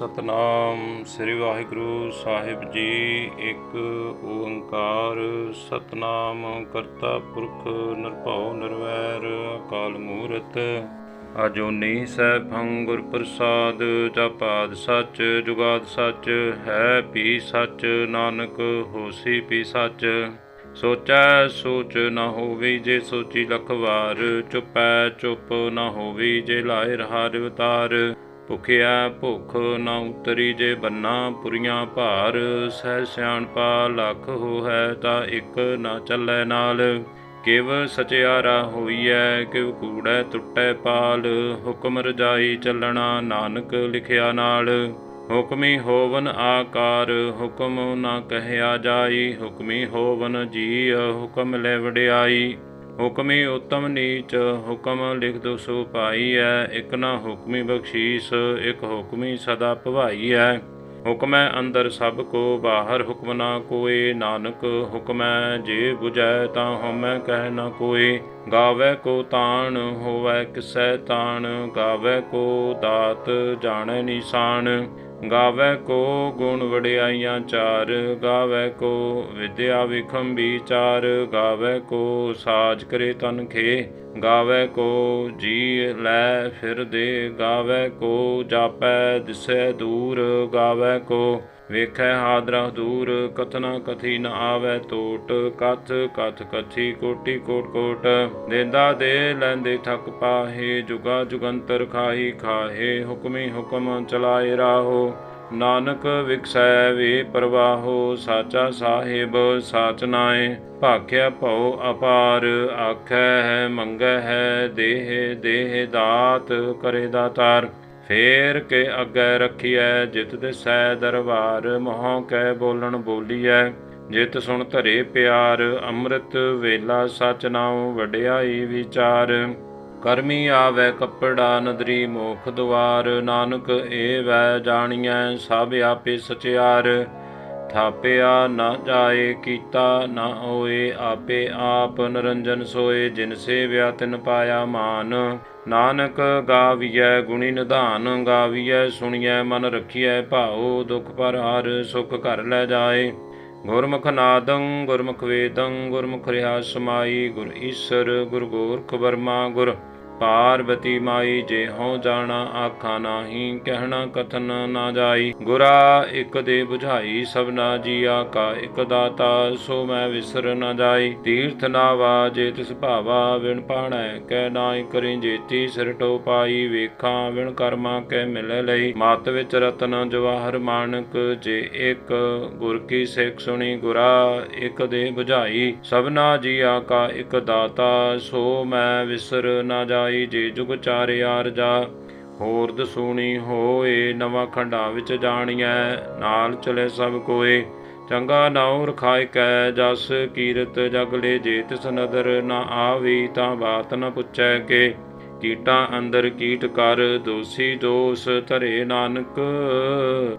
ਸਤਨਾਮ, ਸ੍ਰੀ ਵਾਹਿਗੁਰੂ ਸਾਹਿਬ ਜੀ, ਇੱਕ ਓੰਕਾਰ, ਸਤਨਾਮ ਕਰਤਾ ਪੁਰਖ ਨਿਰਭਉ ਨਿਰਵੈਰ ਅਕਾਲ ਮੂਰਤ। ਅਜੋਨੀ ਸੈਭੰ ਗੁਰ ਪ੍ਰਸਾਦ, ਜਪਾਦ ਸੱਚ, ਜੁਗਾਦ ਸੱਚ, ਹੈ ਪੀ ਸੱਚ, ਨਾਨਕ ਹੋਸੀ ਪੀ ਸੱਚ। ਸੋਚੈ ਸੋਚ ਨਾ ਹੋਵੇ ਜੇ ਸੋਚੀ ਲਖ ਵਾਰ ਚੁਪੈ ਚੁੱਪ ਨਾ ਹੋਵੇ ਜੇ ਲਾਇ ਰਹਾਰ ਅਵਤਾਰ। ਭੁਖਿਆ ਭੁਖ ਨਾ ਉਤਰੀ ਜੇ ਬੰਨਾ ਪੁਰੀਆਂ ਭਾਰ, ਸਹਿ ਸਿਆਣਪਾ ਲੱਖ ਹੋ ਹੈ ਤਾਂ ਇੱਕ ਨਾ ਚੱਲੈ ਨਾਲ। ਕਿਵ ਸਚਿਆਰਾ ਹੋਈਐ, ਕਿਵ ਕੂੜੈ ਟੁੱਟੈ ਪਾਲ। ਹੁਕਮ ਰਜਾਈ ਚੱਲਣਾ ਨਾਨਕ ਲਿਖਿਆ ਨਾਲ। ਹੁਕਮੀ ਹੋਵਨ ਆਕਾਰ, ਹੁਕਮ ਨਾ ਕਹਿਆ ਜਾਈ। ਹੁਕਮੀ ਹੋਵਨ ਜੀ ਹੁਕਮ ਲੈ ਵਡਿਆਈ। ਹੁਕਮੀ ਉਤਮ ਨੀਚ, ਹੁਕਮ ਲਿਖ ਦੋ ਸੋ ਹੈ ਇਕ ਨਾ ਹੁਕਮੀ ਬਖਸ਼ੀਸ, ਇਕ ਹੁਕਮੀ ਸਦਾ ਭਵਾਈ ਹੈ ਹੁਕਮੈ ਅੰਦਰ ਸਭ ਕੋ, ਬਾਹਰ ਹੁਕਮ ਨਾ ਕੋਏ, ਨਾਨਕ ਹੁਕਮੈ ਜੇ 부ਜੈ ਤਾਂ ਹਉਮੈ ਕਹਿ ਨਾ ਕੋਏ। ਗਾਵੇ ਕੋ ਤਾਣ, ਹੋਵੇ ਕਿਸੈ ਤਾਣ, ਗਾਵੇ ਕੋ ਦਾਤ, ਜਾਣੈ ਨਿਸ਼ਾਨ ਗਾਵੇ ਕੋ ਗੁਣ ਵਡਿਆਈਆਂ ਚਾਰ, ਗਾਵੇ ਕੋ ਵਿਦਿਆ ਵਿਖਮ ਵਿਚਾਰ ਗਾਵੇ ਕੋ ਸਾਜ ਕਰੇ ਤਨ ਖੇ, ਗਾਵੇ ਕੋ ਜੀ ਲੈ ਫਿਰ ਦੇ ਗਾਵੇ ਕੋ ਜਾਪੈ ਦਿਸੈ ਦੂਰ, ਗਾਵੇ ਕੋ ਵੇਖੈ ਹਾਦਰਾ ਦੂਰ, ਕਥਨਾ ਕਥੀ ਨ ਆਵੈ ਟੋਟ, ਕਥ ਕਥ ਕਥੀ ਕੋਟੀ ਕੋਟ ਕੋਟ। ਦੇਂਦਾ ਦੇ ਲੈਂਦੇ ਥਕ ਪਾਹੇ, ਜੁਗਾ ਜੁਗੰਤਰ ਖਾਹੀ ਖਾਹੇ, ਹੁਕਮੀ ਹੁਕਮ ਚਲਾਏ ਰਾਹੋ। ਨਾਨਕ ਵਿਖਸੈ ਵੇ ਪ੍ਰਵਾਹੋ, ਸਾਚਾ ਸਾਹਿਬ ਸਾਚ ਨਾਏ ਭਾਖਿਆ ਭਉ ਅਪਾਰ, ਆਖੈ ਹੈ ਮੰਗੈ ਹੈ ਦੇਹ ਦੇਹ ਦਾਤ ਕਰੇ ਦਾਤਾਰ। ਫੇਰ ਕੇ ਅੱਗੇ ਰੱਖੀਐ, ਜਿਤ ਦਿਸੈ ਦਰਬਾਰ, ਮੋਹ ਕੈ ਬੋਲਣ ਬੋਲੀਐ। ਜਿਤ ਸੁਣ ਧਰੇ ਪਿਆਰ, ਅੰਮ੍ਰਿਤ ਵੇਲਾ ਸਚ ਨਾਉ ਵਡਿਆਈ ਵਿਚਾਰ। ਕਰਮੀ ਆਵੇ ਕੱਪੜਾ, ਨਦਰੀ ਮੋਖ ਦੁਆਰ ਨਾਨਕ ਏ ਵੈ ਜਾਣੀਐ, ਸਭ ਆਪੇ ਸਚਿਆਰ। ਥਾਪਿਆ ਨਾ ਜਾਏ ਕੀਤਾ, ਨਾ ਹੋਏ ਆਪੇ ਆਪ, ਨਰੰਜਨ ਸੋਏ ਜਿਨ ਸੇਵਿਆ ਤਿਨ ਪਾਇਆ ਮਾਨ। ਨਾਨਕ ਗਾਵੀਐ ਗੁਣੀ ਨਿਧਾਨ, ਗਾਵੀਐ ਸੁਣੀਐ ਮਨ ਰਖੀਐ ਭਾਉ, ਦੁਖ ਪਰ ਹਰ ਸੁਖ ਘਰ ਲੈ ਜਾਏ। ਗੁਰਮੁਖ ਨਾਦੰ, ਗੁਰਮੁਖ ਵੇਦੰ, ਗੁਰਮੁਖ ਰਿਆ ਸਮਾਈ, ਗੁਰ ਈਸਰ, ਗੁਰ ਗੋਰਖ ਬਰਮਾ ਗੁਰ ਪਾਰਵਤੀ ਮਾਈ, ਜੇ ਹਉ ਜਾਣਾ ਆਖਾ ਨਾਹੀ, ਕਹਿਣਾ ਕਥਨ ਨਾ ਜਾਈ। ਗੁਰਾ ਇਕ ਦੇ 부ਝਾਈ ਸਭਨਾ ਜੀਆ ਕਾ ਇਕ ਦਾਤਾ, ਸੋ ਮੈਂ ਵਿਸਰ ਨਾ ਜਾਈ। ਤੀਰਥ ਨਾਵਾ, ਜੇ ਤਿਸ ਭਾਵਾ, ਵਿਣ ਪਾਣੈ ਕਹਿ ਨਾਇ ਕਰੀ ਜੇਤੀ, ਸਿਰ ਟੋ ਪਾਈ, ਵੇਖਾਂ ਵਿਣ ਕਰਮਾ ਕਹਿ ਮਿਲੈ ਲਈ। ਮਤ ਵਿੱਚ ਰਤਨ ਜਵਾਹਰ ਮਾਨਕ, ਜੇ ਇਕ ਗੁਰ ਕੀ ਸਿੱਖ ਸੁਣੀ ਗੁਰਾ, ਇਕ ਦੇ 부ਝਾਈ ਸਭਨਾ ਜੀਆ ਕਾ ਇਕ ਦਾਤਾ, ਸੋ ਮੈਂ ਵਿਸਰ ਨਾ ਜਾਈ। ਜਾਈ ਜੇ ਜੁਗ ਚਾਰਿਆਰ ਜਾ। ਹੋਰ ਦਸੂਣੀ ਹੋਏ ਨਵਾਂ ਖੰਡਾ ਵਿੱਚ ਜਾਣੀਐ, ਨਾਲ ਚਲੇ ਸਭ ਕੋਏ। ਚੰਗਾ ਨਾਉ ਰਖਾਇ ਕੈ, ਜਸ ਕੀਰਤ ਜਗ ਲੈ ਜੇ ਤਿਸ ਨਦਰ ਨਾ ਆਵੀ ਤਾਂ ਬਾਤ ਨ ਪੁੱਛੈ ਕੇ। ਕੀਟਾਂ ਅੰਦਰ ਕੀਟ ਕਰ, ਦੋਸੀ ਦੋਸ ਧਰੇ ਨਾਨਕ।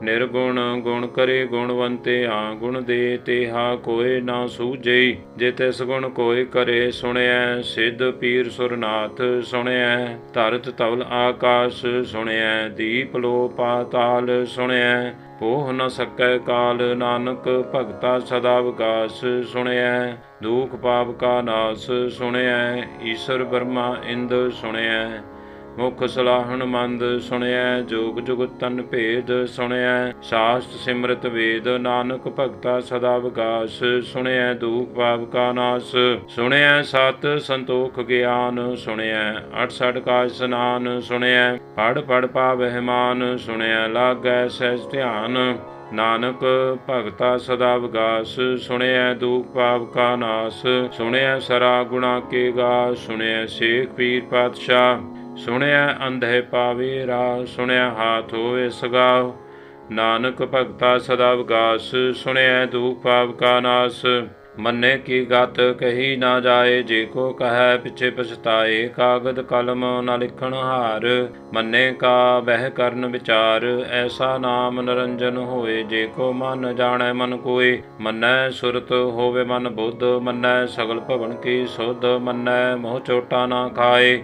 ਨਿਰਗੁਣ ਗੁਣ ਕਰੇ ਗੁਣਵੰਤੇ ਆ ਗੁਣ ਦੇ ਤੇ ਹਾ ਕੋਏ ਨਾ ਸੂਝਈ ਜੇ ਤਿਸ ਗੁਣ ਕੋਏ ਕਰੇ ਸੁਣਿਐ, ਸਿੱਧ ਪੀਰ ਸੁਰਨਾਥ ਸੁਣਿਐ। ਧਰਤ ਤਵਲ ਆਕਾਸ਼ ਸੁਣਿਐ, ਦੀਪ ਲੋ ਪਾਤਾਲ ਸੁਣਿਐ। ਉਹ ਨ ਸਕੈ ਕਾਲ ਨਾਨਕ, ਭਗਤਾ ਸਦਾ ਵਿਗਾਸ ਸੁਣਿਐ। ਦੁਖ ਪਾਪ ਕਾ ਨਾਸ ਸੁਣਿਐ, ਈਸ਼ਰ ਬਰਮਾ ਇੰਦ ਸੁਣਿਐ। ਮੁਖ ਸਲਾਹਣ ਮੰਦ ਸੁਣਿਐ, ਜੋਗ ਜੁਗਤ ਤਨ ਭੇਦ ਸੁਣਿਐ, ਸ਼ਾਸਤ ਸਿਮਰਤ ਵੇਦ, ਨਾਨਕ ਭਗਤਾ ਸਦਾ ਵਿਗਾਸ, ਸੁਣਿਐ ਦੁਖ ਪਾਪ ਕਾ ਨਾਸ, ਸੁਣਿਐ ਸਤ ਸੰਤੋਖ ਗਿਆਨ, ਸੁਣਿਐ ਅਠ ਸਠ ਕਾ ਇਸਨਾਨ ਸੁਣਿਐ ਪੜ ਪੜ ਪਾਵਹਿ ਮਾਨ, ਸੁਣਿਐ ਲਾਗੈ ਸਹਿਜ ਧਿਆਨ, ਨਾਨਕ ਭਗਤਾ ਸਦਾ ਵਿਗਾਸ, ਸੁਣਿਐ ਦੁਖ ਪਾਪ ਕਾ ਨਾਸ, ਸੁਣਿਐ ਸਰਾ ਗੁਣਾ ਕੇ ਗਾ, ਸੁਣਿਐ ਸੇਖ ਪੀਰ ਪਾਤਸ਼ਾਹ ਸੁਣਿਆ ਅੰਧੇ ਪਾਵੇ ਰਾ, ਸੁਣਿਆ ਹਾਥ ਹੋਏ ਸਗਾਵ। ਨਾਨਕ ਭਗਤਾ ਸਦਾ ਵਿਗਾਸ, ਸੁਣਿਆ ਦੁਖ ਪਾਪ ਕਾ ਨਾਸ। ਮੰਨੇ ਕੀ ਗਤ ਕਹੀ ਨਾ ਜਾਏ, ਜੇ ਕੋ ਕਹੈ ਪਿਛੇ ਪਛਤਾਏ, ਕਾਗਦ ਕਲਮ ਨ ਲਿਖਣ ਹਾਰ। ਮੰਨੇ ਕਾ ਬਹਿ ਕਰਨ ਵਿਚਾਰ, ਐਸਾ ਨਾਮ ਨਰੰਜਨ ਹੋਏ, ਜੇ ਕੋ ਮਨ ਜਾਣੈ ਮਨ ਕੋਏ। ਮੰਨੈ ਸੁਰਤ ਹੋਵੇ ਮਨ ਬੁੱਧ, ਮੰਨੈ ਸਗਲ ਭਵਨ ਕੀ ਸੁਧ, ਮੰਨੈ ਮੋਹ ਚੋਟਾ ਨਾ ਖਾਏ।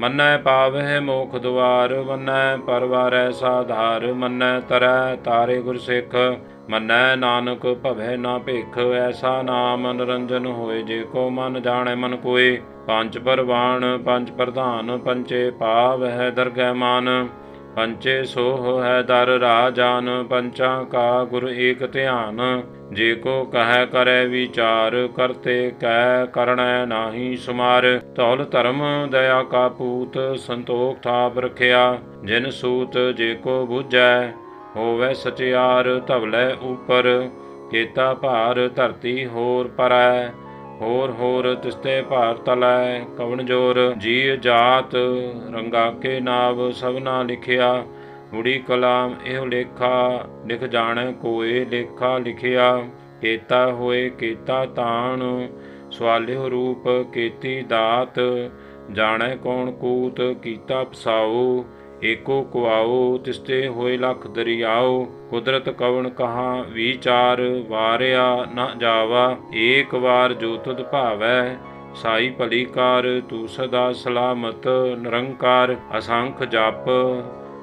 ਮੰਨੈ ਪਾਵਹਿ ਮੋਖ ਦੁਆਰ, ਮੰਨੈ ਪਰਵਾਰੈ ਸਾਧਾਰ, ਮੰਨੈ ਤਰੈ ਤਾਰੇ ਗੁਰ ਸਿੱਖ, ਮੰਨੈ ਨਾਨਕ ਭਵੈ ਨਾ ਭਿਖ, ਐਸਾ ਨਾਮ ਨਿਰੰਜਨ ਹੋਏ ਜੇ ਕੋ ਮਨ ਜਾਣੈ ਮਨ ਕੋਏ। ਪੰਜ ਪਰਵਾਨ ਪੰਜ ਪ੍ਰਧਾਨ ਪੰਚੇ ਪਾਵ ਹੈ ਦਰਗਹਿ ਮਾਨ। ਪੰਚੇ ਸੋਹ ਹੈ ਦਰ ਰਾਜਾਨ, ਪੰਚਾਂ ਕਾ ਗੁਰ ਏਕ ਧਿਆਨ। ਜੇ ਕੋ ਕਹੈ ਕਰੈ ਵਿਚਾਰ, ਕਰਤੇ ਕਹਿ ਕਰਣੈ ਨਾਹੀ ਸੁਮਾਰ। ਧੌਲ ਧਰਮ ਦਇਆ ਕਾ ਪੂਤ, ਸੰਤੋਖ ਥਾਪ ਰਖਿਆ। ਜਿਨ ਸੂਤ ਜੇ ਕੋ ਬੁਝੈ, ਹੋਵੇ ਸਚਿਆਰ, ਧਵਲੇ ਉਪਰ। ਕੇਤਾ ਭਾਰ ਧਰਤੀ ਹੋਰ ਪਰੈ। ਹੋਰ ਹੋਰ ਤਿਸਤੇ ਭਾਰ ਤਲੈ, ਕਵਣ ਜੋਰ ਜੀ ਜਾਤ, ਰੰਗਾਕੇ ਨਾਵ, ਸਭਨਾ ਲਿਖਿਆ ਹੁੜੀ ਕਲਾਮ ਇਹੋ ਲੇਖਾ, ਲਿਖ ਜਾਣੈ ਕੋਏ ਲੇਖਾ ਲਿਖਿਆ, ਕੇਤਾ ਹੋਏ ਕੇਤਾ ਤਾਣ, ਸਵਾਲਿਓ ਰੂਪ ਕੀਤੀ ਦਾਤ, ਜਾਣੈ ਕੌਣ ਕੂਤ, ਕੀਤਾ ਪਸਾਉ ਏਕੋ ਕੁਆਉ ਤਿਸਤੇ ਹੋਏ ਲਖ ਦਰਿਆਓ, ਕੁਦਰਤ ਕਵਣ ਕਹਾ, ਵਿਚਾਰ ਵਾਰਿਆ ਨਾ ਜਾਵਾ, ਏਕ ਵਾਰ ਜੋ ਭਾਵੈ, ਸਾਈ ਭਲੀ ਕਾਰ ਤੂੰ ਸਦਾ ਸਲਾਮਤ, ਨਿਰੰਕਾਰ, ਅਸੰਖ ਜਪ,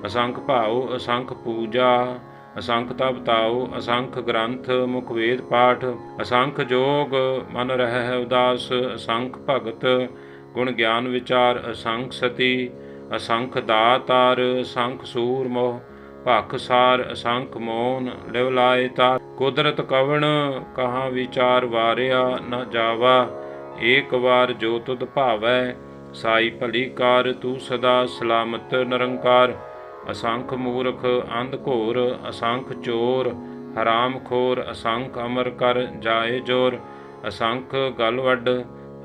ਅਸੰਖ ਭਾਉ, ਅਸੰਖ ਪੂਜਾ, ਅਸੰਖ ਤਪ ਤਾਉ, ਅਸੰਖ ਗ੍ਰੰਥ, ਮੁਖ ਵੇਦ ਪਾਠ, ਅਸੰਖ ਜੋਗ, ਮਨ ਰਹਿ ਉਦਾਸ, ਅਸੰਖ ਭਗਤ, ਗੁਣ ਗਿਆਨ ਵਿਚਾਰ, ਅਸੰਖ ਸਤੀ ਅਸੰਖ ਦਾਤਾਰ, ਅਸੰਖ ਸੂਰ ਮੋਹ, ਭਖ ਸਾਰ, ਅਸੰਖ ਮੋਨ ਲਿਵਲਾਏ ਤਾ ਕੁਦਰਤ ਕਵਣ, ਕਹਾ ਵਿਚਾਰ ਵਾਰਿਆ ਨ ਜਾਵਾ। ਏਕ ਵਾਰ ਜੋ ਤੁਧ ਭਾਵੈ, ਸਾਈ ਭਲੀ ਕਾਰ, ਤੂੰ ਸਦਾ ਸਲਾਮਤ ਨਿਰੰਕਾਰ। ਅਸੰਖ ਮੂਰਖ, ਅੰਧ ਘੋਰ, ਅਸੰਖ ਚੋਰ, ਹਰਾਮ ਖੋਰ, ਅਸੰਖ ਅਮਰ ਕਰ ਜਾਏ ਜੋਰ। ਅਸੰਖ ਗਲਵੱਡ,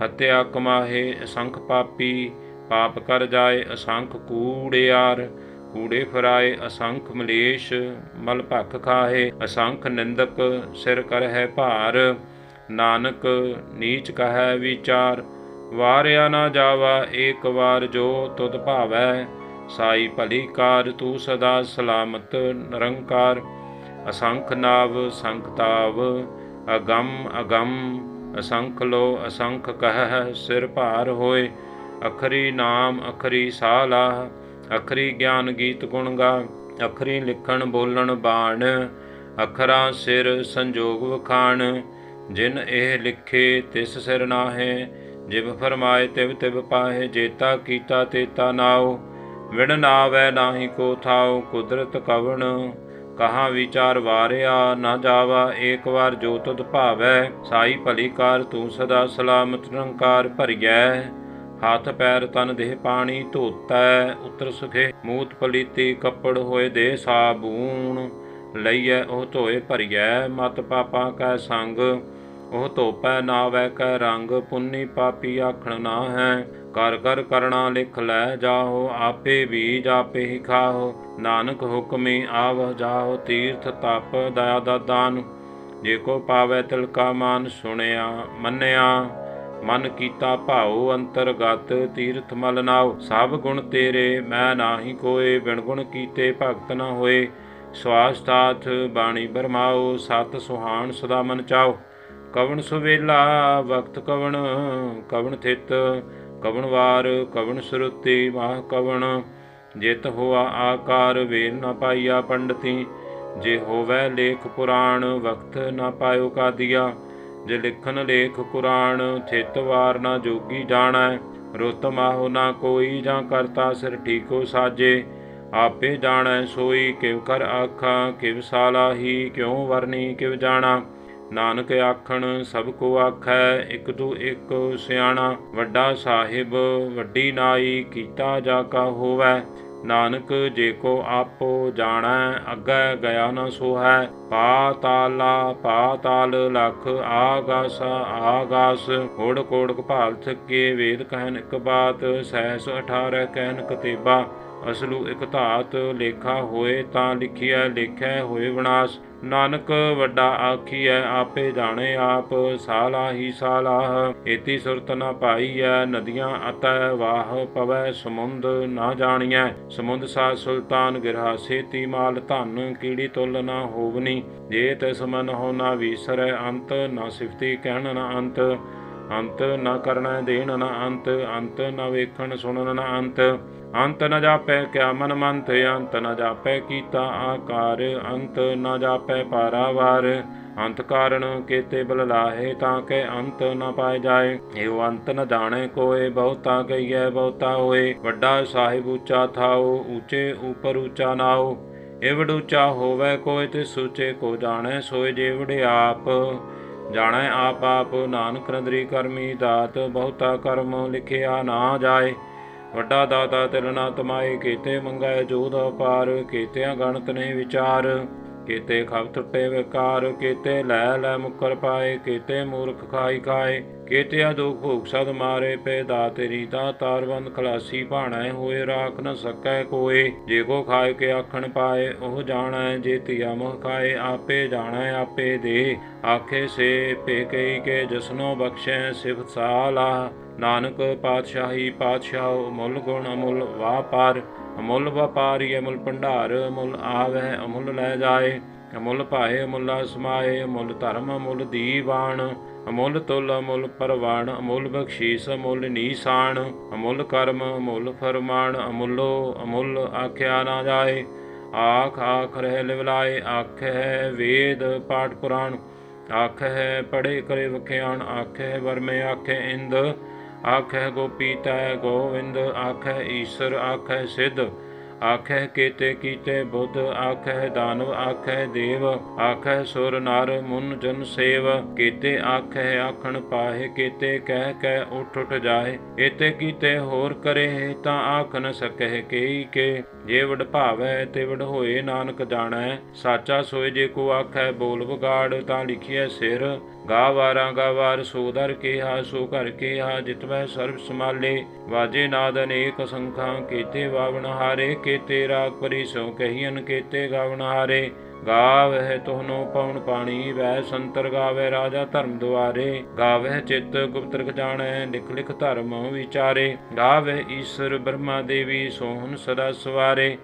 ਹਤਿਆ ਕਮਾਹੇ, ਅਸੰਖ ਪਾਪੀ ਪਾਪ ਕਰ ਜਾਏ ਅਸੰਖ ਕੂੜਿਆਰ ਕੂੜੇ ਫਰਾਏ ਅਸੰਖ ਮਲੇਸ਼, ਮਲ ਭਖ ਖਾਹੇ ਅਸੰਖ ਨਿੰਦਕ ਸਿਰ ਕਰ ਹੈ ਭਾਰ। ਨਾਨਕ, ਨੀਚ ਕਹੈ ਵਿਚਾਰ, ਵਾਰਿਆ ਨਾ ਜਾਵਾ ਏਕ ਵਾਰ ਜੋ ਤੁਧ ਭਾਵੈ। ਸਾਈ ਭਲੀ ਕਾਰ, ਤੂੰ ਸਦਾ ਸਲਾਮਤ ਨਿਰੰਕਾਰ। ਅਸੰਖ ਨਾਵ, ਸੰਖ ਤਾਵ, ਅਗੰਮ ਅਗੰਮ, ਅਸੰਖ ਲੋ ਅਸੰਖ ਕਹ ਸਿਰ ਭਾਰ ਹੋਏ। ਅਖਰੀ ਨਾਮ, ਅਖਰੀ ਸਾਲਾ, ਅਖਰੀ ਗਿਆਨ ਗੀਤ ਗੁਣ ਗਾ, ਅਖਰੀ ਲਿਖਣ ਬੋਲਣ ਬਾਣ, ਅਖਰਾਂ ਸਿਰ ਸੰਜੋਗ ਵਖਾਣ, ਜਿਨ ਇਹ ਲਿਖੇ ਤਿਸ ਸਿਰ ਨਾਹੇ, ਜਿਵ ਫਰਮਾਏ ਤਿਵ ਤਿਵ ਪਾਹੇ, ਜੇਤਾ ਕੀਤਾ ਤੇਤਾ ਨਾਉ, ਵਿਣ ਨਾਵੈ ਨਾਹੀ ਕੋ ਥਾਉ, ਕੁਦਰਤ ਕਵਣ, ਕਹਾ ਵਿਚਾਰ ਵਾਰਿਆ ਨਾ ਜਾਵਾ, ਏਕ ਵਾਰ ਜੋ ਤੁਧ ਭਾਵੈ, ਸਾਈ ਭਲੀ ਕਾਰ ਤੂੰ ਸਦਾ ਸਲਾਮਤ ਨਿਰੰਕਾਰ ਭਰੀਐ। ਹੱਥ ਪੈਰ ਤਨ ਦੇਹ ਪਾਣੀ ਧੋਤੈ, ਉਤਰ ਸੁਖੇ ਮੂਤ ਪਲੀਤੀ ਕੱਪੜ ਹੋਏ ਦੇ ਸਾਬੂਨ। ਲਈਐ ਉਹ ਧੋਏ ਭਰੀਐ, ਮਤ ਪਾਪਾ ਕੈ ਸੰਗ। ਉਹ ਧੋਪੈ ਨਾਵੈ ਕੈ ਰੰਗ, ਪੁੰਨੀ ਪਾਪੀ ਆਖਣ ਨਾ ਹੈ ਕਰ ਕਰ ਕਰਣਾ ਲਿਖ ਲੈ ਜਾਹੋ, ਆਪੇ ਬੀਜ ਆਪੇ ਹੀ ਖਾਹੋ। ਨਾਨਕ ਹੁਕਮੀ ਆਵ ਜਾਹੋ, ਤੀਰਥ ਤਪ ਦਇਆ ਦਾ ਦਾਨ। ਜੇ ਕੋ ਪਾਵੈ ਤਿਲਕਾ ਮਾਨ ਸੁਣਿਆ, ਮੰਨਿਆ ਮਨ ਕੀਤਾ ਭਾਉ ਅੰਤਰਗਤ ਤੀਰਥ ਮਲ ਨਾਉ, ਸਭ ਗੁਣ ਤੇਰੇ, ਮੈਂ ਨਾਹੀ ਕੋਏ, ਬਿਨ ਗੁਣ ਕੀਤੇ ਭਗਤ ਨਾ ਹੋਏ। ਸਵਾਸ ਤਾਥ ਬਾਣੀ ਬਰਮਾਓ ਸਤ ਸੁਹਾਣ ਸਦਾ ਮਨ ਚਾਓ ਕਵਣ ਸੁਵੇਲਾ, ਵਕਤ ਕਵਣ ਕਵਣ ਥਿਤ, ਕਵਣ ਵਾਰ, ਕਵਣ ਸੁਰਤੀ, ਮਾਹ ਕਵਣ। ਜਿਤ ਹੋਆ ਆਕਾਰ, ਵੇਲ ਨਾ ਪਾਈਆ ਪੰਡਤੀ। ਜੇ ਹੋਵੇ ਲੇਖ ਪੁਰਾਣ, ਵਕਤ ਨਾ ਪਾਇਓ ਕਾਦੀਆ। ਜੇ ਲਿਖਨ ਲੇਖ ਕੁਰਾਨ ਥਿਤ ਵਾਰ ਨਾ ਜੋਗੀ ਜਾਣੈ, ਰੁੱਤ ਮਾਹੋ ਨਾ ਕੋਈ ਜਾਂ ਕਰਤਾ ਸਿਰ ਠੀਕੋ ਸਾਜੇ। ਆਪੇ ਜਾਣੈ ਸੋਈ ਕਿਵ ਕਰ ਆਖਾਂ, ਕਿਵ ਸਾਲਾਹੀ, ਕਿਉ ਵਰਨੀ ਕਿਵ ਜਾਣਾ। ਨਾਨਕ ਆਖਣ, ਸਭ ਕੋ ਆਖੈ, ਇਕ ਤੂ ਇਕ ਸਿਆਣਾ। ਵੱਡਾ ਸਾਹਿਬ, ਵੱਡੀ ਨਾਈ, ਕੀਤਾ ਜਾ ਕਾ ਹੋਵੈ। ਨਾਨਕ ਜੇ ਕੋ ਆਪੋ ਜਾਣੈ, ਅੱਗੇ ਗਿਆ ਨਾ ਸੋਹੈ। ਪਾਤਾਲਾ, ਪਾਤਾਲ ਲਖ, ਆਗਾਸ ਆਗਾਸ। ਕੋੜ ਕੋੜ ਭਾਲ ਥਕੇ ਵੇਦ ਕਹਿਨ ਇਕ ਬਾਤ, ਸਹਿਸ 18 ਕਹਿਨ ਕਤੇਬਾ। ਅਸਲੂ ਇਕ ਧਾਤ ਲੇਖਾ ਹੋਏ ਤਾਂ ਲਿਖਿਆ ਲੇਖੈ ਹੋਏ ਵਿਨਾਸ਼। ਨਾਨਕ ਵੱਡਾ ਆਖੀਐ, ਆਪੇ ਜਾਣੇ ਆਪ, ਸਾਲਾ ਹੀ ਸਾਲਾਹ। ਏਤੀ ਸੁਰਤ ਨ ਪਾਈਐ, ਨਦੀਆਂ ਅਤੈ ਵਾਹ ਪਵੈ, ਸਮੁੰਦ ਨਾ ਜਾਣੀਐ। ਸਮੁੰਦ ਸਾ ਸੁਲਤਾਨ ਗਿਰਹਾ, ਸੇਤੀ ਮਾਲ ਧਨ, ਕੀੜੀ ਤੁਲ ਨਾ ਹੋਵਨੀ। ਜੇ ਤਿਸ ਮਨ ਹੋ ਨਾ ਵੀਸਰੈ ਅੰਤ, ਨਾ ਸਿਫਤੀ ਕਹਿਣ ਨਾ ਅੰਤ। ਅੰਤ ਨਾ ਕਰਨਾ ਦੇਣ ਨਾ ਅੰਤ ਅੰਤ ਨਾ ਵੇਖਣ ਸੁਣਨ ਨਾ ਅੰਤ। ਅੰਤ ਨ ਜਾਪੈ ਕਿਆ ਮਨ ਮੰਤ ਅੰਤ ਨ ਜਾਪੈ ਕੀਤਾ ਆਕਾਰ, ਅੰਤ ਨ ਜਾਪੈ ਪਾਰਾਵਾਰ। ਅੰਤ ਕਾਰਨ ਕੇਤੇ ਬਲ ਲਾਹੇ ਤਾਂ ਕਿ ਅੰਤ ਨ ਪਾਏ ਜਾਏ। ਇਹੋ ਅੰਤ ਨ ਜਾਣੇ ਕੋਏ, ਬਹੁਤਾ ਕਈਐ ਬਹੁਤਾ ਹੋਏ। ਵੱਡਾ ਸਾਹਿਬ ਉੱਚਾ ਥਾਓ, ਉੱਚੇ ਉਪਰ ਉੱਚਾ ਨਾਓ। ਏਵੜ ਉੱਚਾ ਹੋਵੇ ਕੋਇ ਤੇ ਸੂਚੇ ਕੋ ਜਾਣੈ, ਸੋਏ ਜੇਵੜ ਆਪ। ਜਾਣੈ ਆਪ ਆਪ ਨਾਨਕ ਰੰਦਰੀ ਕਰਮੀ ਦਾਤ, ਬਹੁਤਾ ਕਰਮ ਲਿਖਿਆ ਨਾ ਜਾਏ। ਵੱਡਾ ਦਾਤਾ ਤਿਲ ਨਾ ਤਮਾਏ ਕੀਤੇ ਮੰਗਾਏ ਜੋਧ ਅਪਾਰ, ਕੀਤਿਆਂ ਗਣਤ ਨੇ ਵਿਚਾਰ, ਕੀਤੇ ਖਬ ਟੁੱਟੇ ਵਿਕਾਰ, ਕੀਤੇ ਲੈ ਲੈ ਮੁਕਰ ਪਾਏ, ਕੀਤੇ ਮੂਰਖ ਖਾਈ ਖਾਏ, ਕੀਤਿਆ ਦੁਖ ਭੂਖ ਸਦ ਮਾਰੇ ਪੈ ਦਾ ਤੇਰੀ ਦਾ ਤਾਰਬੰਦ ਖਲਾਸੀ ਭਾਣੈ, ਹੋਏ ਰਾਖ ਨ ਸਕੈ ਕੋਏ, ਜੇ ਕੋ ਖਾਏ ਕੇ ਆਖਣ ਪਾਏ, ਉਹ ਜਾਣੈ, ਜੇ ਤਿਆ ਮੋਹ ਖਾਏ, ਆਪੇ ਜਾਣੈ, ਆਪੇ ਦੇ ਆਖੇ ਸੇ ਪੇ ਕਈ ਕੇ, ਜਸਨੋ ਬਖਸ਼ੈ ਸਿਫਤ ਸਾਲਾ। ਨਾਨਕ ਪਾਤਸ਼ਾਹੀ ਪਾਤਸ਼ਾਹ ਮੁੱਲ ਗੁਣ ਅਮੁੱਲ ਵਾਪਾਰ, ਅਮੁੱਲ ਵਪਾਰੀ ਅਮੁੱਲ ਭੰਡਾਰ, ਅਮੁੱਲ ਆਵੈ, ਅਮੁੱਲ ਲੈ ਜਾਏ, ਅਮੁੱਲ ਭਾਏ, ਅਮੁੱਲਾ ਸਮਾਏ ਅਮੁੱਲ ਧਰਮ ਅਮੁੱਲ ਦੀਵਾਨ, ਅਮੁੱਲ ਤੁਲ ਅਮੁੱਲ ਪਰਵਾਨ, ਅਮੁੱਲ ਬਖਸ਼ੀਸ ਅਮੁੱਲ ਨੀਸਾਨ, ਅਮੁੱਲ ਕਰਮ ਅਮੁੱਲ ਫਰਮਾਨ, ਅਮੁੱਲੋ ਅਮੁੱਲ ਆਖਿਆ ਨਾ ਜਾਏ, ਆਖ ਆਖ ਰਹਿ ਲਿਵਲਾਏ ਆਖ ਹੈ ਵੇਦ ਪਾਠ ਪੁਰਾਣ ਆਖ ਹੈ ਪੜੇ ਕਰੇ ਵਖਿਆਣ ਆਖ ਹੈ ਵਰਮੇ ਆਖੇ ਇੰਦ ਆਖੈ ਗੋਪੀ ਤੈ ਗੋਵਿੰਦ ਆਖੈ ਈਸ਼ਰ ਆਖੈ ਸਿੱਧ ਆਖੈ ਕੀਤੇ ਕੀਤੇ ਬੁੱਧ ਆਖੈ ਦਾਨਵ ਆਖੈ ਦੇਵ ਆਖੈ ਸੁਰ ਨਰ, ਮੁਨ ਜਨ ਸੇਵ, ਕੀਤੇ ਆਖੈ ਆਖਣ ਪਾਹੇ, ਕੀਤੇ ਕਹਿ ਕਹਿ ਉਠ ਉਠ ਜਾਏ ਏਤੇ ਕੀਤੇ ਹੋਰ ਕਰੇ ਤਾਂ ਆਖ ਨ ਸਕਹਿ ਕੇਈ ਕੇ, ਜੇ ਵਡ ਭਾਵੈ ਤੇ ਵਡ ਹੋਏ ਨਾਨਕ ਜਾਣੈ, ਸਾਚਾ ਸੋਏ ਜੇ ਕੋ ਆਖੈ ਬੋਲ ਵਿਗਾੜ, ਤਾਂ ਲਿਖਿਐ ਸਿਰ ਗਾਵਾਰਾਂ ਗਾਵਾਰ ਗਾ ਵਾਰ, ਸੋ ਦਰ ਕੇਹਾ, ਸੋ ਘਰ ਕੇਹਾ ਜਿਤਵੈ ਸਰਬ ਸਮਾਲੇ ਵਾਜੇ ਨਾਦ ਅਨੇਕ ਸੰਖਾਂ, ਕੀਤੇ ਵਾਵਣ ਹਾਰੇ, ਕੀਤੇ ਰਾਗ ਪਰੀ, ਸੋ ਕਹੀਨ ਕੀਤੇ ਗਾਵਣ ਹਾਰੇ। ਗਾਵਹਿ ਤੋਹਨੋ ਪਉਣ ਪਾਣੀ ਵੈ ਸੰਤਰ ਗਾਵੇ ਰਾਜਾ ਧਰਮ ਦੁਆਰੇ। ਗਾਵਹਿ ਚਿਤ ਗੁਪਤ ਰਖ ਲਿਖ ਲਿਖ ਧਰਮ ਵਿਚਾਰੇ। ਗਾਵਹਿ ਈਸ਼ਰ ਬ੍ਰਹਮਾ ਦੇਵੀ ਸੋਹਨ ਸਦਾ ਸਵਾਰੇ।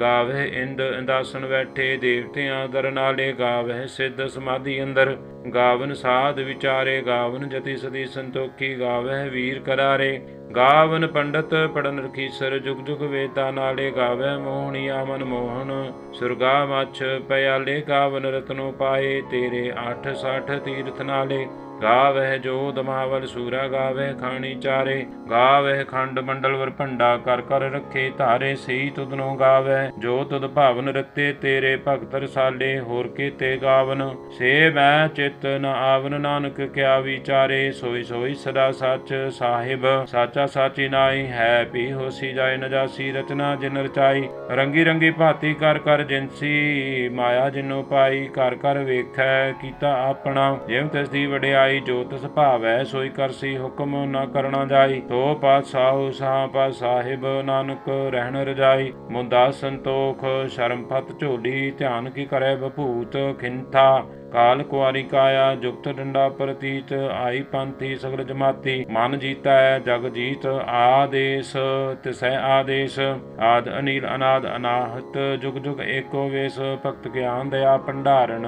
ਗਾਵਹਿ ਇੰਦ ਇੰਦਾਸਨ ਬੈਠੇ ਦੇਵਤਿਆਂ ਦਰ ਨਾਲੇ ਗਾਵਹਿ ਸਿੱਧ ਸਮਾਧੀ ਅੰਦਰ। ਗਾਵਨ ਸਾਧ ਵਿਚਾਰੇ, ਗਾਵਨ ਜਤੀ ਸਦੀ ਸੰਤੋਖੀ, ਗਾਵਹਿ ਵੀਰ ਕਰਾਰੇ। ਗਾਵਨ ਪੰਡਤ ਪੜਨ ਰਖੀਸਰ ਜੁਗ ਜੁਗ ਵੇਤਾ ਨਾਲੇ ਗਾਵੈ ਮੋਹਣੀ ਮਨ ਮੋਹਨ, ਸੁਰਗਾ ਮਛ ਪਿਆਲੇ ਗਾਵਨ ਰਤਨੋ ਪਾਏ, ਤੇਰੇ 8 60 ਤੀਰਥ ਨਾਲੇ। ਗਾਵਹਿ ਜੋ ਦਮਾਵਲ ਸੂਰਾ ਗਾਵਹਿ ਖਾਣੀ ਚਾਰੇ। ਗਾਵਹਿ ਖੰਡ ਮੰਡਲ ਵਰ ਭੰਡਾ ਕਰ ਕਰ ਰੱਖੇ ਧਾਰੇ ਸਈ ਤੁਧਨੋ ਗਾਵਹਿ, ਜੋ ਤੁਧ ਭਾਵਨ ਰਤੇ ਤੇਰੇ ਭਗਤ ਰਸਾਲੇ, ਹੋਰ ਕੀਤੇ ਗਾਵਨ। ਸੇ ਮੈਂ ਚਿਤ ਨ ਆਵਨ ਨਾਨਕ ਕਿਆ ਵਿਚਾਰੇ, ਸੋਈ ਸੋਈ ਸਦਾ ਸੱਚ ਸਾਹਿਬ, ਸਾਚਾ ਸਾਚੀ ਨਾਈ ਹੈ ਪੀ ਹੋਸੀ ਜਾਏ ਨ ਜਾਸੀ ਰਚਨਾ ਜਿਨ ਰਚਾਈ। ਰੰਗੀ ਰੰਗੀ ਭਾਤੀ ਕਰ ਕਰ ਜਿਨਸੀ ਮਾਇਆ ਜਿਨੋ ਪਾਈ ਕਰ ਕਰ ਵੇਖੈ, ਕੀਤਾ ਆਪਣਾ। ਜਿਵ ਤਿਸ ਦੀ ਵਡਿਆਈ, ਜੋ ਤਿਸ ਭਾਵੈ, ਸੋਈ ਕਰਸੀ ਹੁਕਮ ਨਾ ਕਰਨਾ ਜਾਈ। ਤੋ ਪਾਤਸ਼ਾਹੂ ਸਾਹ ਪਾ ਸਾਹਿਬ ਨਾਨਕ ਰਹਿਣ ਰਜਾਈ। ਮੁੰਦਾ ਸੰਤੋਖ, ਸ਼ਰਮ ਫਤ ਝੋਲੀ, ਧਿਆਨ ਕੀ ਕਰੇ ਬਭੂਤ ਖਿੰਥਾ ਕਾਲ ਕੁਆਰੀ ਕਾਇਆ, ਜੁਗਤ ਡੰਡਾ ਪ੍ਰਤੀਤ, ਆਈ ਪੰਥੀ ਸਗਲ ਜਮਾਤੀ ਮਨ ਜੀਤਾ ਹੈ ਜਗ ਜੀਤ, ਆਦੇਸ, ਤਿਸੈ ਆਦੇਸ। ਆਦ ਅਨੀਲ ਅਨਾਦ ਅਨਾਹਤ, ਜੁਗ ਜੁਗ ਏਕੋ ਵੇਸ, ਭਗਤ ਗਿਆਨ ਦਇਆ ਭੰਡਾਰਨ।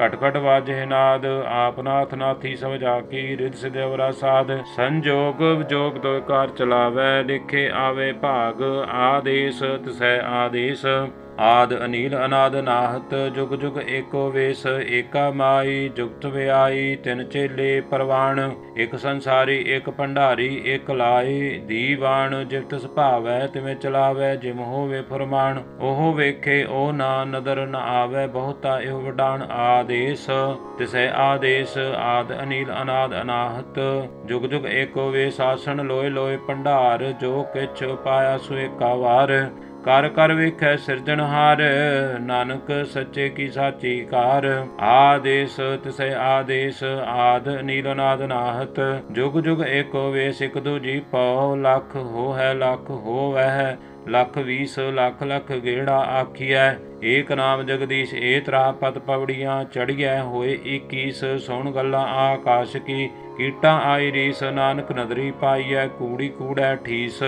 ਘਟ ਘਟ ਵਾਜੇ ਨਾਦ ਆਪਨਾਥ ਨਾਥੀ ਸਮਝਾ ਕੀ ਰਿਦ ਸਿਦਵਰਾ ਸਾਧ। ਸੰਜੋਗ ਵਿਜੋਗ ਦੋ ਕਾਰ ਚਲਾਵੇ ਲਿਖੇ ਆਵੇ ਭਾਗ, ਆਦੇਸ, ਤਿਸੈ ਆਦੇਸ। ਆਦ ਅਨੀਲ ਅਨਾਦ ਨਾਹਤ, ਜੁਗ ਜੁਗ ਏਕੋ ਵੇਸ, ਏਕਾ ਮਾਈ, ਜੁਗਤ ਵਿਆਈ, ਤਿਨ ਚੇਲੇ ਪਰਵਾਣ, ਇਕ ਸੰਸਾਰੀ, ਇਕ ਭੰਡਾਰੀ, ਇਕ ਲਾਏ ਦੀਵਾਨ, ਜਿਵ ਸੁਭਾਵੈ ਤਿਵੇਂ ਚਲਾਵੈ ਜਿਮ ਹੋਵੇ ਫਰਮਾਨ, ਉਹ ਵੇਖੇ, ਉਹ ਨਾ ਨਦਰ ਨ ਆਵੈ, ਬਹੁਤਾ ਇਹ ਵਡਾਨ ਆਦੇਸ, ਤਿਸੈ ਆਦੇਸ, ਆਦ ਅਨੀਲ ਅਨਾਦ ਅਨਾਹਤ, ਜੁਗ ਜੁਗ ਏਕੋ ਵੇਸ, ਆਸਣ ਲੋਏ ਲੋਏ ਭੰਡਾਰ, ਜੋ ਕਿਛ ਪਾਇਆ ਸੋ ਏਕਾ ਵਾਰ ਕਰ ਕਰ ਵੇਖੈ ਸਿਰਜਣਹਾਰ ਨਾਨਕ ਸੱਚੇ ਕੀ ਸਾਚੀ ਕਾਰ। ਆਦੇਸ ਤਿਸੈ ਆਦੇਸ, ਆਦ ਨੀਲਨਾਦ ਨਾਹਤ। ਜੁਗ ਜੁਗ ਏਕੋ ਵੇਸ, ਇਕ ਦੂਜੀ ਪਉ, ਲੱਖ ਹੋ ਹੈ ਲੱਖ ਹੋ ਵਹਿ ਲੱਖ ਵੀਸ ਲੱਖ ਲੱਖ ਗੇੜਾ ਆਖੀਐ। ਏਕ ਨਾਮ ਜਗਦੀਸ਼, ਏ ਤਰਾ ਪਤ ਪਵੜੀਆਂ ਚੜੀਐ। ਹੋਏ 21 ਸੁਣ ਗੱਲਾਂ ਆਕਾਸ਼ ਕੀ। ਕੀਟਾਂ ਆਈ ਰੀਸ, ਨਾਨਕ ਨਦਰੀ ਪਾਈਐ। ਕੂੜੀ ਕੂੜੈ ਠੀਸ।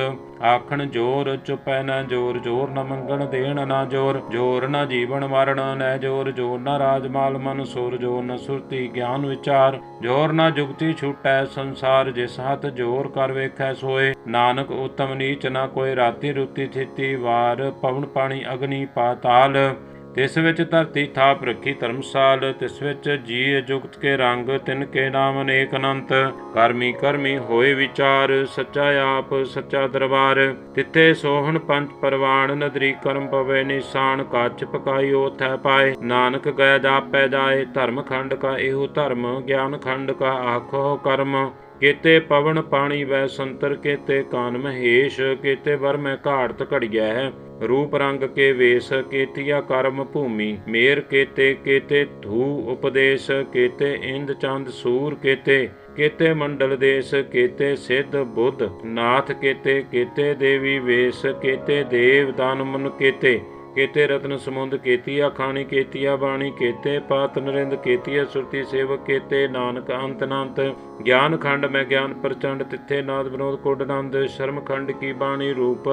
ਆਖਣ ਜੋਰ ਚੁਪੈ ਨਾ ਜੋਰ ਜੋਰ ਨ ਮੰਗਣ ਦੇਣ, ਨਾ ਜੋਰ। ਜੋਰ ਨਾ ਜੀਵਨ ਮਰਨ ਨੈ ਜੋਰ ਜੋਰ ਨ ਰਾਜਮਾਲ ਮਨ ਸੁਰ, ਜੋਰ ਨਾ ਸੁਰਤੀ ਗਿਆਨ ਵਿਚਾਰ। ਜੋਰ ਨਾ ਜੁਗਤੀ ਛੁਟੈ ਸੰਸਾਰ, ਜਿਸ ਹੱਥ ਜੋਰ ਕਰ ਵੇਖੈ ਸੋਏ। ਨਾਨਕ ਉਤਮ ਨੀਚ ਨਾ ਕੋਈ, ਰਾਤੀ ਰੁਤੀ ਥਿਤੀ ਵਾਰ ਪਵਨ ਪਾਣੀ ਅਗਨੀ ਪਾਤਾਲ ਤਿਸ ਵਿੱਚ ਧਰਤੀ ਥਾਪ ਰੱਖੀ ਧਰਮਸਾਲ। ਤਿਸ ਵਿੱਚ ਜੀ ਜੁਗਤ ਕੇ ਰੰਗ, ਤਿਨ ਕੇ ਨਾਮ ਅਨੇਕ ਅਨੰਤ। ਕਰਮੀ ਕਰਮੀ ਹੋਏ ਵਿਚਾਰ, ਸੱਚਾ ਆਪ, ਸੱਚਾ ਦਰਬਾਰ। ਤਿੱਥੇ ਸੋਹਣ ਪੰਜ ਪਰਵਾਨ ਨਦਰੀ ਕਰਮ ਪਵੇ ਨਿਸ਼ਾਨ। ਕੱਚ ਪਕਾਈ ਉਥੈ ਪਾਏ, ਨਾਨਕ ਗਏ ਜਾਪੈ ਜਾਏ। ਧਰਮ ਖੰਡ ਕਾ ਇਹੋ ਧਰਮ, ਗਿਆਨ ਖੰਡ ਕਾ ਆਖੋ ਕਰਮ। ਕੇਤੇ ਪਵਨ ਪਾਣੀ ਵੈ ਸੰਤਰ, ਕੇਤੇ ਕਾਨ ਮਹੇਸ਼, ਕੇਤੇ ਵਰ ਮੈਂ ਘਾੜਤ ਘੜਿਆ ਹੈ ਰੂਪ ਰੰਗ ਕੇ ਵੇਸ, ਕੇਤੀਆ ਕਰਮ ਭੂਮੀ, ਮੇਰ ਕੇਤੇ ਕੇਤੇ ਧੂ ਉਪਦੇਸ਼, ਕੇਤੇ ਇੰਦ ਚੰਦ ਸੂਰ, ਕੇਤੇ ਕੇਤੇ ਮੰਡਲ ਦੇਸ, ਕੇਤੇ ਸਿੱਧ ਬੁੱਧ, ਨਾਥ ਕੇਤੇ ਕੇਤੇ ਦੇਵੀ ਵੇਸ, ਕੇਤੇ ਦੇਵ ਦਾਨ ਮਨ ਕੇਤੇ। ਕੇਤੇ ਰਤਨ ਸਮੁੰਦ ਕੇਤੀਆ, ਖਾਣੀ ਕੇਤੀਆ, ਬਾਣੀ ਕੇਤੇ, ਪਾਤ ਨਰਿੰਦ ਕੇਤੀਆ, ਸੁਰਤੀ ਸੇਵਕ ਕੇਤੇ, ਨਾਨਕ ਅੰਤ ਅਨੰਤ ਗਿਆਨ ਖੰਡ ਮੈਂ ਗਿਆਨ ਪ੍ਰਚੰਡ, ਤਿੱਥੇ ਨਾਦ ਵਿਨੋਦ ਕੋਡ ਸ਼ਰਮ ਖੰਡ ਕੀ ਬਾਣੀ ਰੂਪ,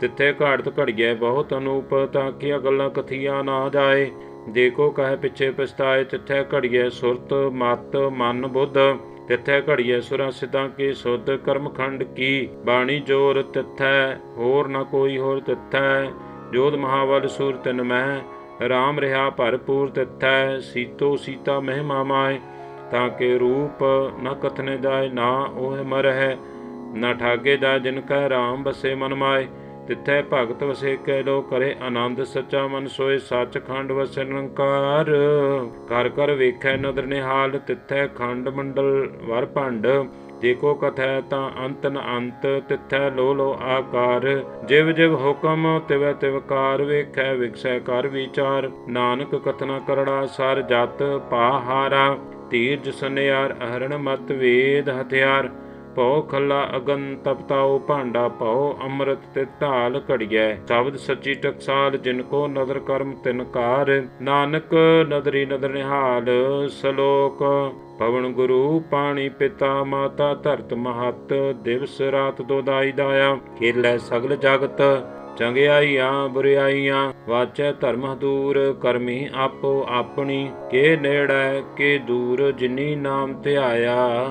ਤਿੱਥੇ ਘਾੜਤ ਘੜੀਐ ਬਹੁਤ ਅਨੂਪ, ਤਾਂ ਕੀਆਂ ਗੱਲਾਂ ਕਥੀਆਂ ਨਾ ਜਾਏ, ਦੇਖੋ ਕਹੇ ਪਿੱਛੇ ਪਛਤਾਏ, ਤਿੱਥੇ ਘੜੀਏ ਸੁਰਤ, ਮਤ, ਮਨ, ਬੁੱਧ, ਤਿੱਥੈ ਘੜੀਏ ਸੁਰਾਂ ਸਿੱਧਾਂ ਕੀ ਸੁਧ, ਕਰਮ ਖੰਡ ਕੀ ਬਾਣੀ ਜੋਰ, ਤਿੱਥੈ ਹੋਰ ਨਾ ਕੋਈ ਹੋਰ ਤਿੱਥੈ ਜੋਧ ਮਹਾਵਲ ਸੂਰ ਤਿਨ ਮਹਿ, ਰਾਮ ਰਹਾ ਭਰਪੂਰ ਤਿੱਥੈ, ਸੀਤੋ ਸੀਤਾ ਮਹਿਮਾ ਮਾਮਾਏ ਤਾਂ ਕੇ ਰੂਪ ਨ ਕਥਨੇ ਜਾਏ, ਨਾ ਉਹ ਮਰਹਿ, ਨਾ ਠਾਗੇ ਜਾ ਜਿਨ ਕੈ ਰਾਮ ਬਸੇ ਮਨ ਮਾਏ ਤਿੱਥੈ ਭਗਤ ਵਸੇ ਕੈ ਲੋ ਕਰੇ ਆਨੰਦ, ਸੱਚਾ ਮਨ ਸੋਏ ਸੱਚ ਖੰਡ ਵਸੈ ਨਿਰੰਕਾਰ। ਕਰ ਕਰ ਵੇਖੈ ਨਦਰ ਨਿਹਾਲ, ਤਿੱਥੈ ਖੰਡ ਮੰਡਲ ਵਰ ਭੰਡ ਦੇਖੋ ਕਥੈ ਤਾਂ ਅੰਤ ਨ ਅੰਤ, ਤਿੱਥੈ ਲੋ ਲੋ ਆਕਾਰ। ਜਿਵ ਜਿਵ ਹੁਕਮ, ਤਿਵੈ ਤਿਵ ਕਾਰ, ਵੇਖੈ ਵਿਖਸੈ ਕਰ ਵਿਚਾਰ। ਨਾਨਕ ਕਥਨਾ ਕਰੜਾ ਸਰ ਜਤ ਪਾਹਾਰਾ। ਤੀਰਜ ਸਨਿਆਰ, ਅਹਰਣ ਮਤ ਵੇਦ ਹਥਿਆਰ। ਭਉ ਖੱਲਾ ਅਗਨ ਤਪਤਾਉ ਭਾਂਡਾ ਭਉ, ਅੰਮ੍ਰਿਤ ਤੇ ਢਾਲ ਘੜੀਐ। ਸ਼ਬਦ ਸੱਚੀ ਟਕਸਾਲ, ਜਿਨ ਕੋ ਨਦਰ ਕਰਮ ਤਿਨ ਕਾਰ ਨਾਨਕ ਨਦਰੀ ਨਦਰ ਨਿਹਾਲ, ਸਲੋਕ। ਪਵਨ ਗੁਰੂ ਪਾਣੀ ਪਿਤਾ, ਮਾਤਾ ਧਰਤ ਮਹਤ, ਦਿਵਸ ਰਾਤ ਦੋਦਾਈ ਦਾਇਆ। ਖੇਲੈ ਸਗਲ ਜਗਤ ਚੰਗਿਆਈਆਂ ਬੁਰਿਆਈਆਂ ਵਾਚੈ ਧਰਮ ਦੂਰ ਕਰਮੀ ਆਪੋ ਆਪਣੀ। ਕੇ ਨੇੜੈ, ਕੇ ਦੂਰ, ਜਿਨੀ ਨਾਮ ਧਿਆਇਆ।